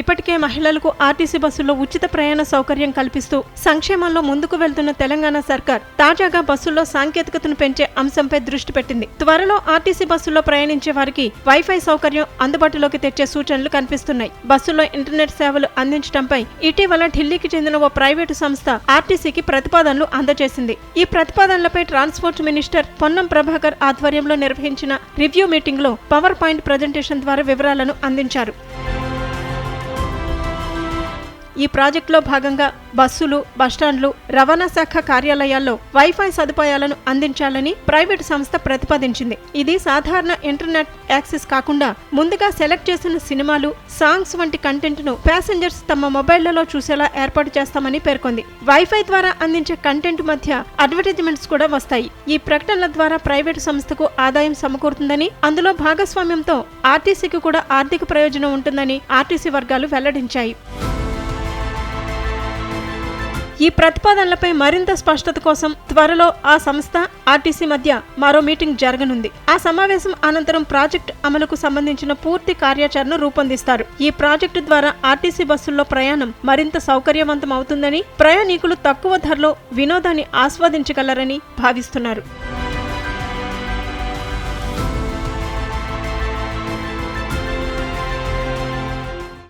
ఇప్పటికే మహిళలకు ఆర్టీసీ బస్సుల్లో ఉచిత ప్రయాణ సౌకర్యం కల్పిస్తూ సంక్షేమంలో ముందుకు వెళ్తున్న తెలంగాణ సర్కార్ తాజాగా బస్సుల్లో సాంకేతికతను పెంచే అంశంపై దృష్టి పెట్టింది. త్వరలో ఆర్టీసీ బస్సుల్లో ప్రయాణించే వారికి వైఫై సౌకర్యం అందుబాటులోకి తెచ్చే సూచనలు కనిపిస్తున్నాయి. బస్సుల్లో ఇంటర్నెట్ సేవలు అందించడంపై ఇటీవల ఢిల్లీకి చెందిన ఓ ప్రైవేటు సంస్థ ఆర్టీసీకి ప్రతిపాదనలు అందజేసింది. ఈ ప్రతిపాదనలపై ట్రాన్స్పోర్ట్ మినిస్టర్ పొన్నం ప్రభాకర్ ఆధ్వర్యంలో నిర్వహించిన రివ్యూ మీటింగ్లో పవర్ పాయింట్ ప్రజెంటేషన్ ద్వారా వివరాలను అందించారు. ఈ ప్రాజెక్టులో భాగంగా బస్సులు బస్టాండ్లు రవాణా శాఖ కార్యాలయాల్లో వైఫై సదుపాయాలను అందించాలని ప్రైవేటు సంస్థ ప్రతిపాదించింది. ఇది సాధారణ ఇంటర్నెట్ యాక్సెస్ కాకుండా ముందుగా సెలెక్ట్ చేసిన సినిమాలు సాంగ్స్ వంటి కంటెంట్ను ప్యాసింజర్స్ తమ మొబైళ్ళలో చూసేలా ఏర్పాటు చేస్తామని పేర్కొంది. వైఫై ద్వారా అందించే కంటెంట్ మధ్య అడ్వర్టైజ్మెంట్స్ కూడా వస్తాయి. ఈ ప్రకటనల ద్వారా ప్రైవేటు సంస్థకు ఆదాయం సమకూరుతుందని అందులో భాగస్వామ్యంతో ఆర్టీసీకి కూడా ఆర్థిక ప్రయోజనం ఉంటుందని ఆర్టీసీ వర్గాలు వెల్లడించాయి. ఈ ప్రతిపాదనలపై మరింత స్పష్టత కోసం త్వరలో ఆ సంస్థ ఆర్టీసీ మధ్య మరో మీటింగ్ జరగనుంది. ఆ సమావేశం అనంతరం ప్రాజెక్టు అమలుకు సంబంధించిన పూర్తి కార్యాచరణ రూపొందిస్తారు. ఈ ప్రాజెక్టు ద్వారా ఆర్టీసీ బస్సుల్లో ప్రయాణం మరింత సౌకర్యవంతం అవుతుందని ప్రయాణికులు తక్కువ ధరలో వినోదాన్ని ఆస్వాదించగలరని భావిస్తున్నారు.